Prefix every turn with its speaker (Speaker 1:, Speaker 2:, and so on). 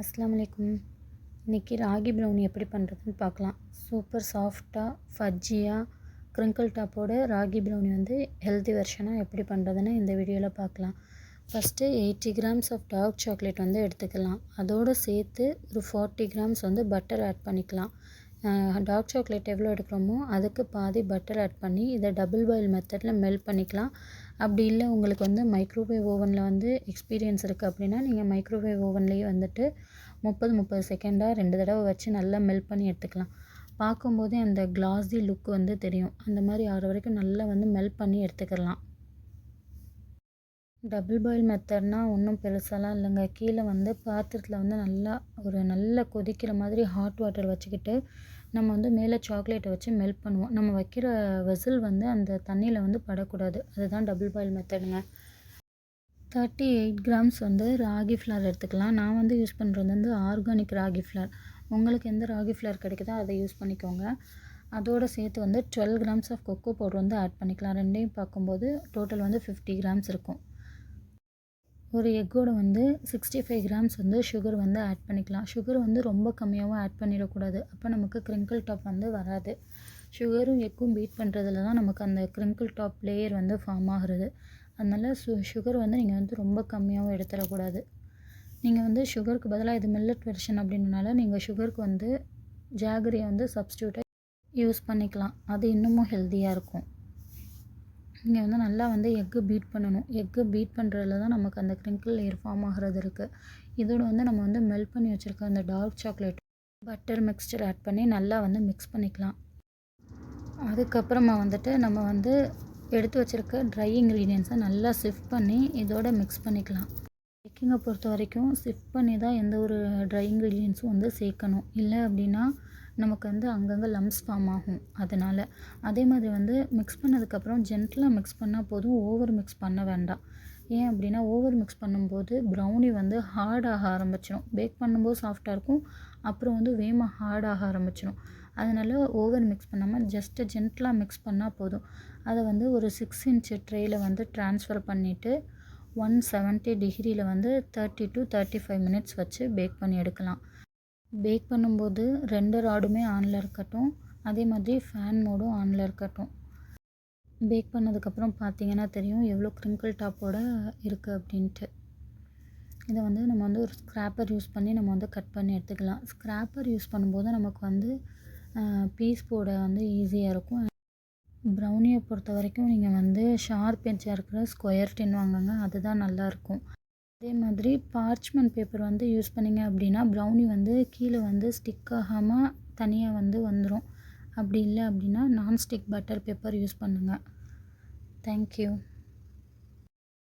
Speaker 1: அஸ்லாம் அலைக்கும். இன்றைக்கி ராகி ப்ரௌனி எப்படி பண்ணுறதுன்னு பார்க்கலாம். சூப்பர் சாஃப்டாக ஃபஜ்ஜியாக க்ரிங்கிள் டாப்போட ராகி ப்ரௌனி வந்து ஹெல்த்தி வெர்ஷனாக எப்படி பண்ணுறதுன்னு இந்த வீடியோவில் பார்க்கலாம். First eighty grams of dark chocolate வந்து எடுத்துக்கலாம். அதோடு சேர்த்து ஒரு ஃபார்ட்டி கிராம்ஸ் வந்து பட்டர் ஆட் பண்ணிக்கலாம். டார்க் சாக்லேட் எவ்வளோ எடுக்கிறோமோ அதுக்கு பாதி பட்டர் ஆட் பண்ணி இதை டபுள் பாயில் மெத்தடில் மெல்ட் பண்ணிக்கலாம். அப்படி இல்லை உங்களுக்கு வந்து மைக்ரோவேவ் ஓவனில் வந்து எக்ஸ்பீரியன்ஸ் இருக்குது அப்படின்னா நீங்கள் மைக்ரோவேவ் ஓவன்லேயே வந்துட்டு முப்பது முப்பது செகண்டாக ரெண்டு தடவை வச்சு நல்லா மெல்ட் பண்ணி எடுத்துக்கலாம். பார்க்கும்போதே அந்த கிளாஸி லுக் வந்து தெரியும். அந்த மாதிரி ஆகிற வரைக்கும் நல்லா வந்து மெல்ட் பண்ணி எடுத்துக்கலாம். டபுள் பாயில் மெத்தட்னால் ஒன்றும் பெருசாலாம் இல்லைங்க. கீழே வந்து பாத்திரத்தில் வந்து நல்லா ஒரு நல்ல கொதிக்கிற மாதிரி ஹாட் வாட்டர் வச்சுக்கிட்டு நம்ம வந்து மேலே சாக்லேட்டை வச்சு மெல்ட் பண்ணுவோம். நம்ம வைக்கிற வெசில் வந்து அந்த தண்ணியில் வந்து படக்கூடாது. அதுதான் டபுள் பாயில் மெத்தடுங்க தேர்ட்டி எயிட் கிராம்ஸ் வந்து ராகி ஃப்ளார் எடுத்துக்கலாம். நான் வந்து யூஸ் பண்ணுறது வந்து ஆர்கானிக் ராகி ஃப்ளார் உங்களுக்கு எந்த ராகி ஃப்ளார் கிடைக்குதோ அதை யூஸ் பண்ணிக்கோங்க. அதோடு சேர்த்து வந்து twelve grams of cocoa powder வந்து ஆட் பண்ணிக்கலாம். ரெண்டையும் பார்க்கும்போது டோட்டல் வந்து ஃபிஃப்டி கிராம்ஸ் இருக்கும். ஒரு எக்கோட வந்து சிக்ஸ்டி ஃபைவ் கிராம்ஸ் வந்து சுகர் வந்து ஆட் பண்ணிக்கலாம். சுகர் வந்து ரொம்ப கம்மியாகவும் ஆட் பண்ணிடக்கூடாது. அப்போ நமக்கு க்ரிங்கிள் டாப் வந்து வராது. சுகரும் எக்கும் பீட் பண்ணுறதுல தான் நமக்கு அந்த க்ரிங்கிள் டாப் லேயர் வந்து ஃபார்ம் ஆகுறது. அதனால் சு சுகர் வந்து நீங்கள் வந்து ரொம்ப கம்மியாகவும் எடுத்துடக்கூடாது. நீங்கள் வந்து சுகருக்கு பதிலாக இது மில்லட் வெர்ஷன் அப்படின்றனால நீங்கள் சுகருக்கு வந்து ஜாகரியை வந்து சப்ஸ்டியூட்டாக யூஸ் பண்ணிக்கலாம். அது இன்னமும் ஹெல்த்தியாக இருக்கும். இங்கே வந்து நல்லா வந்து எக்கு பீட் பண்ணணும். எக்கு பீட் பண்ணுறதுல தான் நமக்கு அந்த க்ரிங்கிள் லேயர் ஃபார்ம் ஆகிறது இருக்குது இதோடு வந்து நம்ம வந்து மெல்ட் பண்ணி வச்சுருக்க அந்த dark chocolate butter mixture add பண்ணி நல்லா வந்து மிக்ஸ் பண்ணிக்கலாம். அதுக்கப்புறமா வந்துட்டு நம்ம வந்து எடுத்து வச்சுருக்க ட்ரை இன்க்ரீடியன்ஸை நல்லா சிஃப்ட் பண்ணி இதோட மிக்ஸ் பண்ணிக்கலாம். பேக்கிங்கை பொறுத்த வரைக்கும் சிஃப்ட் பண்ணி தான் எந்த ஒரு ட்ரை இன்க்ரீடியன்ஸும் வந்து சேர்க்கணும். இல்லை அப்படின்னா நமக்கு வந்து அங்கங்கே லம்ஸ் ஃபார்ம் ஆகும். அதனால் அதே மாதிரி வந்து மிக்ஸ் பண்ணதுக்கப்புறம் ஜென்டலாக மிக்ஸ் பண்ணால் போதும் ஓவர் மிக்ஸ் பண்ண வேண்டாம். ஏன் அப்படின்னா ஓவர் மிக்ஸ் பண்ணும்போது ப்ரௌனி வந்து ஹார்டாக ஆரம்பிச்சிடும் பேக் பண்ணும்போது சாஃப்டாக இருக்கும் அப்புறம் வந்து வேகமாக ஹார்டாக ஆரம்பிச்சிடும் அதனால் ஓவர் மிக்ஸ் பண்ணாமல் ஜஸ்ட்டு ஜென்டலாக மிக்ஸ் பண்ணால் போதும். அதை வந்து ஒரு சிக்ஸ் இன்ச்சு ட்ரேயில் வந்து ட்ரான்ஸ்ஃபர் பண்ணிவிட்டு ஒன் செவன்ட்டி டிகிரியில் வந்து thirty to thirty five minutes வச்சு பேக் பண்ணி எடுக்கலாம். பேக் பண்ணும்போது ரெண்டு ராடுமே ஆனில் இருக்கட்டும். அதே மாதிரி ஃபேன் மோடும் ஆனில் இருக்கட்டும். பேக் பண்ணதுக்கப்புறம் பார்த்தீங்கன்னா தெரியும் எவ்வளோ க்ரிங்கிள் டாப்போட இருக்குது அப்படின்ட்டு. இதை வந்து நம்ம வந்து ஒரு ஸ்க்ராப்பர் யூஸ் பண்ணி நம்ம வந்து கட் பண்ணி எடுத்துக்கலாம். ஸ்க்ராப்பர் யூஸ் பண்ணும்போது நமக்கு வந்து பீஸ் போட வந்து ஈஸியாக இருக்கும். ப்ரௌனியை பொறுத்த வரைக்கும் நீங்கள் வந்து ஷார்ப் எஞ்சாக இருக்கிற ஸ்கொயர் டின் வாங்குங்க. அதுதான் நல்லாயிருக்கும் அதே மாதிரி பார்ச்மெண்ட் பேப்பர் வந்து யூஸ் பண்ணிங்க அப்படின்னா ப்ரௌனி வந்து கீழே வந்து ஸ்டிக் ஆகாமல் தனியாக வந்து வந்துடும் அப்படி இல்லை அப்படின்னா நான்ஸ்டிக் பட்டர் பேப்பர் யூஸ் பண்ணுங்கள் தேங்க்யூ